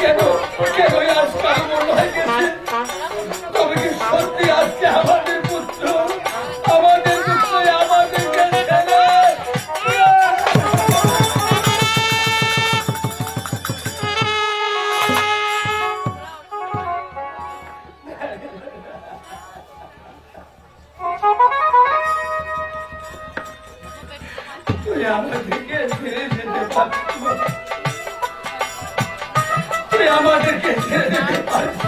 কেন কেন আজকে এমন হয়ে গেছে? তবে কি সত্যি আজকে আমাদের আমাদেরকে ছেড়ে যেতে পারছিস না। আমাদেরকে ছেড়ে যেতে পারছিস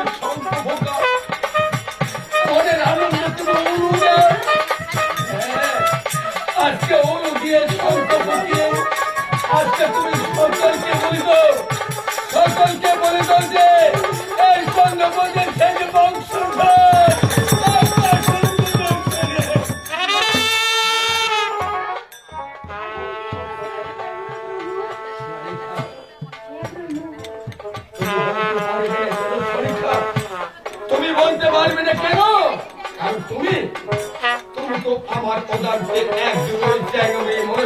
যে এই ছেড়ে তুমি বলতে পারবে না কেন? তুমি? তো আমার পদার্থে এক যুগের জায়গায় মনে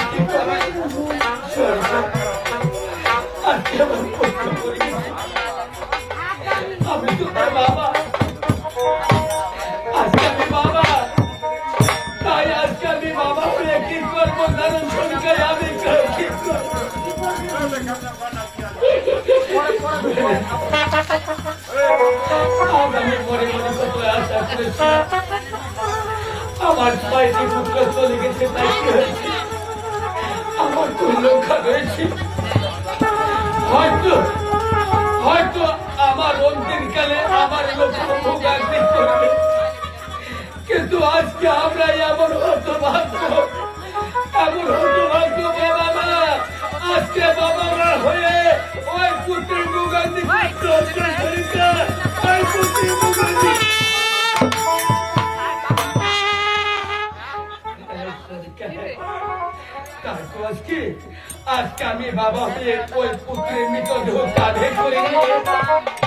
আমার ছয়টি পুত্র চলে গেছে আমার রয়েছে। হয়তো হয়তো আমার অন্তিম কালে আমার লক্ষ্য কিন্তু আজকে আমরা এমন হতভাগ্য এমন আজকে আজকে আমি বাবা হয়ে ওই পুত্রের মৃতদেহ কাঁধে করে নিয়ে